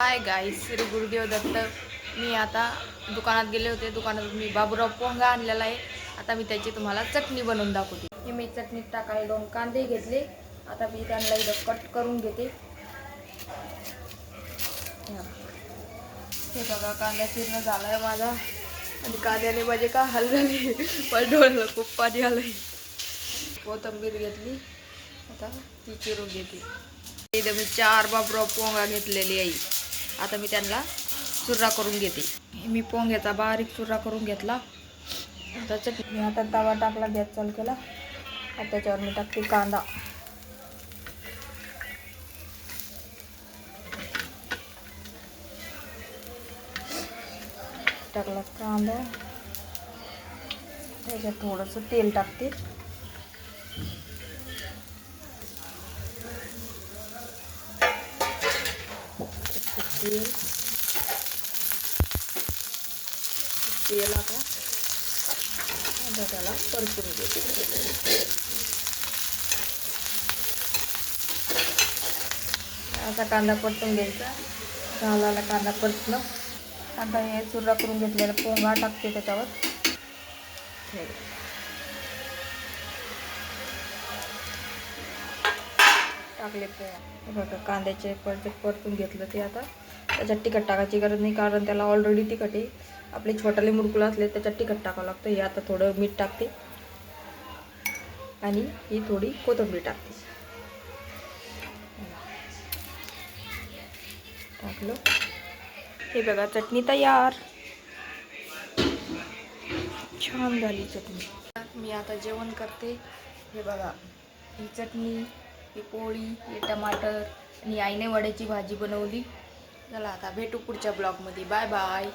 Hi guys Shri Gurudev Datta. मी आता दुकानात गेले होते. दुकानात मी बाबूराव पोंगा आणलेला आहे. आता मी त्याची तुम्हाला चटणी बनवून दाखवते. हे मी चटणीत टाकायला दोन कांदे घेतले. आता मी त्यांना इथं कट करून घेते. हे. बघा कांदा चिरणं झाला आहे माझा. आणि कांद्याने माझे का हाल झाले? पण डोळ्याला खूप पाणी आलंय. कोथंबीर घेतली. आता ती चिरून घेते. इथं मी चार बाबूराव पोंगा घेतलेली आहे. आता मी त्यांना चुर्रा करून घेते. मी पोंग्याचा बारीक चुर्रा करून घेतला. आता चटणी आता तवा टाकला गॅस चालू केला. आता त्याच्यावर मी टाकते कांदा. टाकला कांदा. त्याच्यात थोडंसं तेल टाकते. तेल तेल आता आता त्याला परतून घेते आता कांदा परतून घ्यायचा. झाला कांदा परतलं. आता हे चुरा करून घेतलेला पोंगा टाकते त्याच्यावर. हे. टाकले पोहा बघा कांद्याचे परत परतून घेतलं ते आता. त्याच्यात तिखट टाकायची गरज नाही कारण त्याला ऑलरेडी तिखट आहे. आपले छोटाले मुरकुलं असले त्याच्यात तिखट टाकावं लागतं. हे आता थोडं मीठ टाकते. आणि ही थोडी कोथिंबीर टाकते. टाकलं. हे बघा चटणी तयार. छान झाली चटणी. मी आता जेवण करते. हे बघा ही चटणी ही पोळी हे टमाटर. आणि आईने वड्याची भाजी बनवली. चला आता भेटू पुढच्या ब्लॉगमध्ये. Bye bye.